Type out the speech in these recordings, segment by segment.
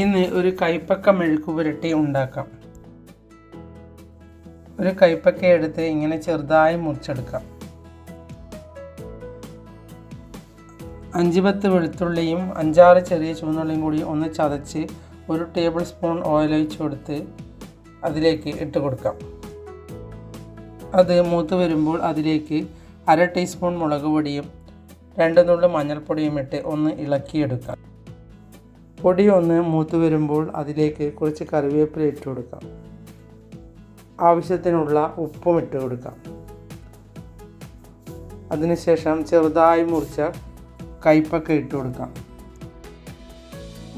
ഇന്ന് ഒരു കൈപ്പക്ക മെഴുക്ക് പുരട്ടി ഉണ്ടാക്കാം. ഒരു കൈപ്പക്ക എടുത്ത് ഇങ്ങനെ ചെറുതായി മുറിച്ചെടുക്കാം. അഞ്ച് പത്ത് വെളുത്തുള്ളിയും അഞ്ചാറ് ചെറിയ ചുവന്നുള്ളിയും കൂടി ഒന്ന് ചതച്ച് ഒരു ടേബിൾ സ്പൂൺ ഓയിൽ ഒഴിച്ച് കൊടുത്ത് അതിലേക്ക് ഇട്ട് കൊടുക്കാം. അത് മൂത്ത് വരുമ്പോൾ അതിലേക്ക് അര ടീസ്പൂൺ മുളക് പൊടിയും രണ്ട് നുള്ളു മഞ്ഞൾപ്പൊടിയും ഇട്ട് ഒന്ന് ഇളക്കിയെടുക്കാം. പൊടി ഒന്ന് മൂത്ത് വരുമ്പോൾ അതിലേക്ക് കുറച്ച് കറിവേപ്പില ഇട്ട് കൊടുക്കാം. ആവശ്യത്തിനുള്ള ഉപ്പും ഇട്ട് കൊടുക്കാം. അതിനുശേഷം ചെറുതായി മുറിച്ച കയ്പൊക്കെ ഇട്ട് കൊടുക്കാം.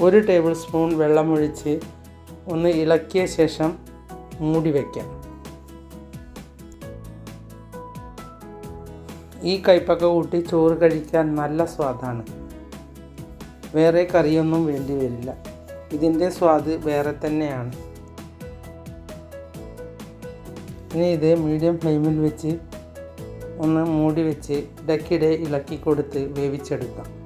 ഒരു ടേബിൾ സ്പൂൺ വെള്ളമൊഴിച്ച് ഒന്ന് ഇളക്കിയ ശേഷം മൂടി വയ്ക്കാം ഈ കയ്പൊക്കെ കൂട്ടി ചോറ് കഴിക്കാൻ നല്ല സ്വാദാണ്. വേറെ കറിയൊന്നും വേണ്ടി വരില്ല. ഇതിന്റെ സ്വാദ് വേറെ തന്നെയാണ്. ഇനി ഇത് മീഡിയം ഫ്ലെയിമിൽ വെച്ച് ഒന്ന് മൂടി വെച്ച് ഇടയ്ക്കിടെ ഇളക്കി കൊടുത്ത് വേവിച്ചെടുക്കാം.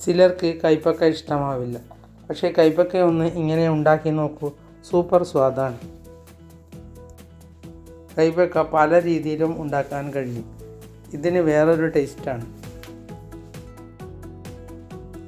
ചിലർക്ക് കൈപ്പക്ക ഇഷ്ടമാവില്ല. പക്ഷേ കൈപ്പക്ക ഒന്ന് ഇങ്ങനെ ഉണ്ടാക്കി നോക്കൂ. സൂപ്പർ സ്വാദാണ്. കൈപ്പക്ക പല രീതിയിലും ഉണ്ടാക്കാൻ കഴിയും. ഇതിന് വേറൊരു ടേസ്റ്റാണ്